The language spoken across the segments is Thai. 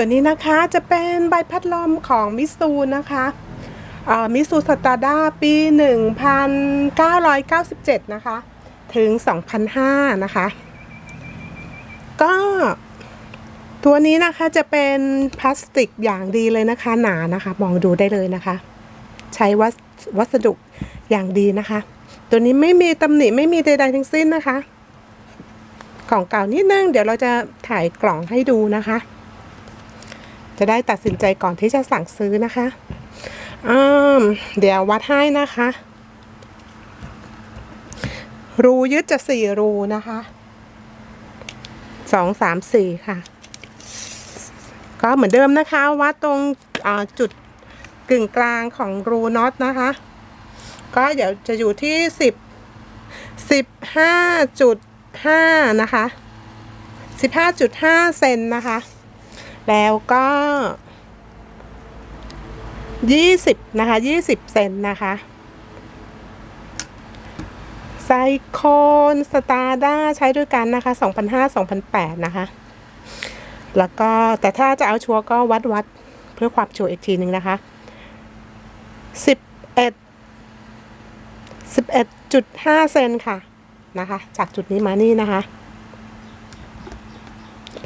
ตัวนี้นะคะจะเป็นใบพัดลมของมิสซูนะคะมิสูสตาร์ด้าปี 1997 นะคะ ถึง 2005 นะคะ ก็ตัวนี้นะคะจะเป็นพลาสติกอย่างดีเลยนะคะ หนานะคะ มองดูได้เลยนะคะ ใช้วัสวสดุอย่างดีนะคะ ตัวนี้ไม่มีตำหนิไม่มีใดๆทั้งสิ้นนะคะกล่องเก่านิดนึง เดี๋ยวเราจะถ่ายกล่องให้ดูนะคะ จะได้ตัดสินใจก่อนที่จะสั่งซื้อนะคะอืมเดี๋ยววัดให้นะคะ รูยึดจะสี่รูนะคะสองสามสี่ค่ะ ก็เหมือนเดิมนะคะวัดตรงจุดกึ่งกลางของรูน็อตนะคะ ก็เดี๋ยวจะอยู่ที่สิบสิบห้าจุดห้านะคะสิบห้าจุดห้าเซนนะคะ แล้วก็ยี่สิบนะคะยี่สิบเซนนะคะไซโคนสตาร์ด้าใช้ด้วยกันนะคะ2005-2008นะคะ แล้วก็แต่ถ้าจะเอาชัวร์ก็วัดวัดเพื่อความชัวร์อีกทีหนึ่งนะคะ11 11.5เซนค่ะนะคะ จากจุดนี้มานี่นะคะ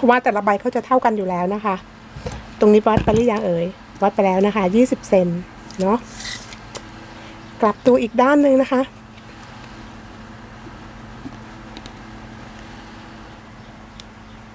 ราะว่าแต่ละใบเขาจะเท่ากันอยู่แล้วนะคะ ตรงนี้วัดไปหรือยังเอ่ยวัดไปแล้วนะคะ 20 เซนเนาะกลับตัวอีกด้านหนึ่งนะคะ